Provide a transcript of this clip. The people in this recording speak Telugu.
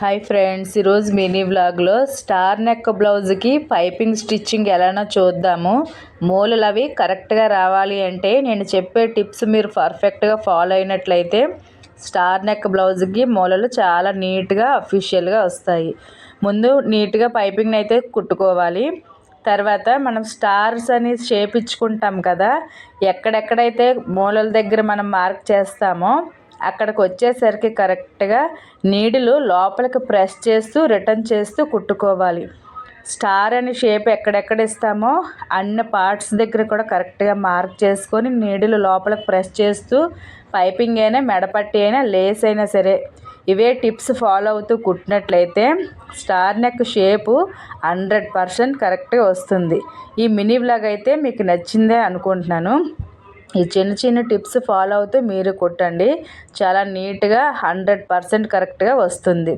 హాయ్ ఫ్రెండ్స్ ఈరోజు మినీ వ్లాగ్లో స్టార్ నెక్ బ్లౌజ్కి పైపింగ్ స్టిచ్చింగ్ ఎలానో చూద్దాము. మూలలు అవి కరెక్ట్గా రావాలి అంటే నేను చెప్పే టిప్స్ మీరు పర్ఫెక్ట్గా ఫాలో అయినట్లయితే స్టార్ నెక్ బ్లౌజ్కి మూలలు చాలా నీట్గా అఫీషియల్గా వస్తాయి. ముందు నీట్గా పైపింగ్ అయితే కుట్టుకోవాలి. తర్వాత మనం స్టార్స్ అని షేప్ ఇచ్చుకుంటాం కదా ఎక్కడెక్కడైతే మూలల దగ్గర మనం మార్క్ చేస్తామో అక్కడికి వచ్చేసరికి కరెక్ట్గా నీడిలు లోపలికి ప్రెస్ చేస్తూ రిటర్న్ చేస్తూ కుట్టుకోవాలి. స్టార్ అనే షేప్ ఎక్కడెక్కడ ఇస్తామో అన్ని పార్ట్స్ దగ్గర కూడా కరెక్ట్గా మార్క్ చేసుకొని నీడిలు లోపలికి ప్రెస్ చేస్తూ పైపింగ్ అయినా మెడపట్టి అయినా లేస్ అయినా సరే ఇవే టిప్స్ ఫాలో అవుతూ కుట్టినట్లయితే star neck shape hundred percent కరెక్ట్గా వస్తుంది. ఈ మినీ బ్లాగ్ అయితే మీకు నచ్చిందే అనుకుంటున్నాను. ఈ చిన్న చిన్న టిప్స్ ఫాలో అవుతూ మీరు కుట్టండి. చాలా నీట్గా హండ్రెడ్ పర్సెంట్ కరెక్ట్గా వస్తుంది.